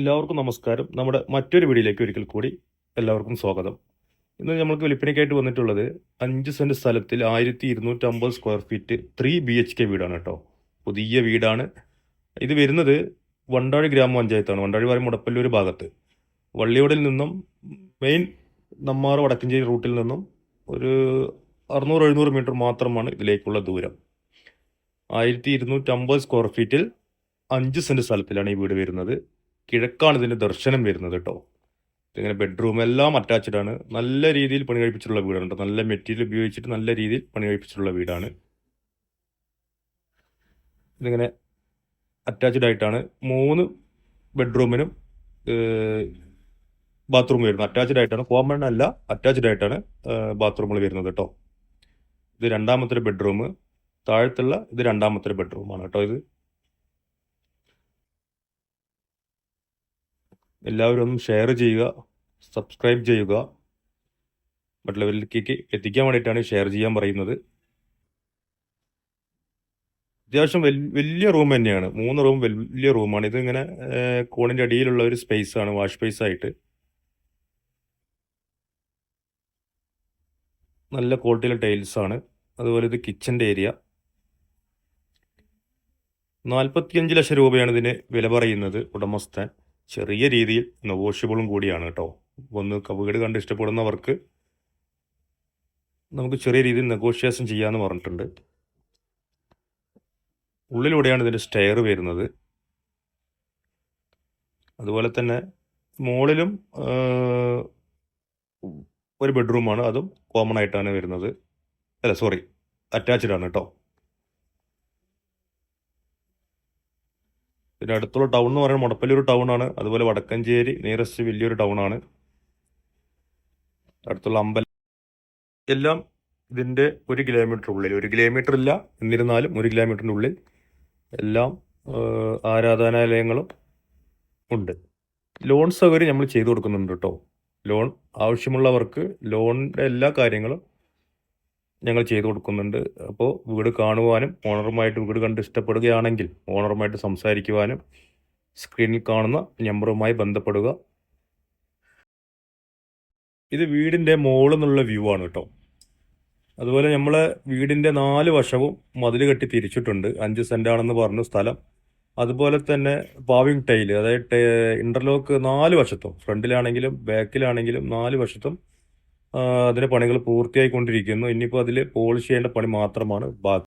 എല്ലാവർക്കും നമസ്കാരം. നമ്മുടെ മറ്റൊരു വീഡിയോയിലേക്ക് ഒരിക്കൽ കൂടി എല്ലാവർക്കും സ്വാഗതം. ഇന്ന് നമ്മൾക്ക് വിൽപ്പനയ്ക്കായിട്ട് വന്നിട്ടുള്ളത് അഞ്ച് സെന്റ് സ്ഥലത്തിൽ ആയിരത്തി ഇരുന്നൂറ്റമ്പത് square feet three B H K വീടാണ് കേട്ടോ. പുതിയ വീടാണ്. ഇത് വരുന്നത് വണ്ടാഴി ഗ്രാമപഞ്ചായത്താണ്. വണ്ടാഴി വരെ മുടപ്പല്ലൂർ ഭാഗത്ത്. വള്ളിയോടിൽ നിന്നും മെയിൻ നമ്മാറ് വടക്കഞ്ചേരി റൂട്ടിൽ നിന്നും ഒരു അറുന്നൂറ് എഴുന്നൂറ് മീറ്റർ മാത്രമാണ് ഇതിലേക്കുള്ള ദൂരം. ആയിരത്തി ഇരുന്നൂറ്റമ്പത് സ്ക്വയർ ഫീറ്റിൽ അഞ്ച് സെന്റ് സ്ഥലത്തിലാണ് ഈ വീട് വരുന്നത്. കിഴക്കാണ് ഇതിന്റെ ദർശനം വരുന്നത് കേട്ടോ. ഇങ്ങനെ ബെഡ്റൂം എല്ലാം അറ്റാച്ച്ഡ് ആണ്. നല്ല രീതിയിൽ പണി കഴിപ്പിച്ചിട്ടുള്ള വീടാണ് ട്ടോ. നല്ല മെറ്റീരിയൽ ഉപയോഗിച്ചിട്ട് നല്ല രീതിയിൽ പണി കഴിപ്പിച്ചിട്ടുള്ള വീടാണ്. ഇതിങ്ങനെ അറ്റാച്ച്ഡ് ആയിട്ടാണ്. മൂന്ന് ബെഡ്റൂമിനും ബാത്റൂം വരുന്നത്. അറ്റാച്ച്ഡ് ആയിട്ടാണ്. കോമൺ അല്ല അറ്റാച്ച്ഡ് ആയിട്ടാണ് ബാത്റൂമുകൾ വരുന്നത് കേട്ടോ. ഇത് രണ്ടാമത്തെ ബെഡ്റൂം താഴത്തുള്ള ഇത് രണ്ടാമത്തെ ബെഡ്റൂമാണ് കേട്ടോ ഇത്. എല്ലാവരും ഷെയർ ചെയ്യുക സബ്സ്ക്രൈബ് ചെയ്യുക. മറ്റുള്ളവരിലേക്ക് എത്തിക്കാൻ വേണ്ടിയിട്ടാണ് ഷെയർ ചെയ്യാൻ പറയുന്നത്. അത്യാവശ്യം വലിയ റൂം തന്നെയാണ്. മൂന്ന് റൂം വലിയ റൂമാണ് ഇതിങ്ങനെ കോണിന്റെ അടിയിലുള്ള ഒരു സ്പേസ് ആണ് വാഷ് സ്പേസ് ആയിട്ട്. നല്ല ക്വാളിറ്റിയിലെ ടൈൽസ് ആണ്. അതുപോലെ ഇത് കിച്ചന്റെ ഏരിയ നാൽപ്പത്തിയഞ്ച് ലക്ഷം രൂപയാണ് ഇതിന് വില പറയുന്നത് ഉടമസ്ഥൻ. ചെറിയ രീതിയിൽ നെഗോഷ്യബിളും കൂടിയാണ് കേട്ടോ. ഒന്ന് കവുകേട് കണ്ട് ഇഷ്ടപ്പെടുന്നവർക്ക് നമുക്ക് ചെറിയ രീതിയിൽ നെഗോഷിയേഷൻ ചെയ്യാമെന്ന് പറഞ്ഞിട്ടുണ്ട്. ഉള്ളിലൂടെയാണ് ഇതിന്റെ സ്റ്റെയർ വരുന്നത്. അതുപോലെ തന്നെ മുകളിലും ഒരു ബെഡ്റൂമാണ് അതും കോമൺ ആയിട്ടാണ് വരുന്നത്. അല്ല സോറി അറ്റാച്ച്ഡ് ആണ് കേട്ടോ. പിന്നെ അടുത്തുള്ള ടൗൺ എന്ന് പറയുന്നത് ഒരു ടൗൺ ആണ്. അതുപോലെ വടക്കഞ്ചേരി നിയറസ്റ്റ് വലിയൊരു ടൗൺ ആണ്. അടുത്തുള്ള അമ്പലം എല്ലാം ഇതിന്റെ ഒരു കിലോമീറ്റർ ഉള്ളിൽ. ഒരു കിലോമീറ്റർ ഇല്ല. എന്നിരുന്നാലും ഒരു കിലോമീറ്ററിന്റെ ഉള്ളിൽ എല്ലാം ആരാധനാലയങ്ങളും ഉണ്ട്. ലോൺ സൗകര്യം നമ്മൾ ചെയ്തു കൊടുക്കുന്നുണ്ട് കേട്ടോ. ലോൺ ആവശ്യമുള്ളവർക്ക് ലോണിന്റെ എല്ലാ കാര്യങ്ങളും ഞങ്ങൾ ചെയ്തു കൊടുക്കുന്നുണ്ട്. അപ്പോൾ വീട് കാണുവാനും ഓണറുമായിട്ട് വീട് കണ്ട് ഇഷ്ടപ്പെടുകയാണെങ്കിൽ ഓണറുമായിട്ട് സംസാരിക്കുവാനും സ്ക്രീനിൽ കാണുന്ന നമ്പറുമായി ബന്ധപ്പെടുക. ഇത് വീടിന്റെ മുകളിൽ നിന്നുള്ള വ്യൂ ആണ് കേട്ടോ. അതുപോലെ നമ്മൾ വീടിന്റെ നാല് വശവും മതിൽ കെട്ടി തിരിച്ചിട്ടുണ്ട്. അഞ്ച് സെന്റാണെന്ന് പറഞ്ഞു സ്ഥലം. അതുപോലെ തന്നെ പാവിങ് ടൈൽ അതായത് ഇന്റർലോക്ക് നാല് വശത്തും ഫ്രണ്ടിലാണെങ്കിലും ബാക്കിലാണെങ്കിലും നാല് വശത്തും അതിന്റെ പണികൾ പൂർത്തിയായിക്കൊണ്ടിരിക്കുന്നു. ഇനിയിപ്പോൾ അതിൽ പോളിഷ് ചെയ്യേണ്ട പണി മാത്രമാണ് ബാക്കി.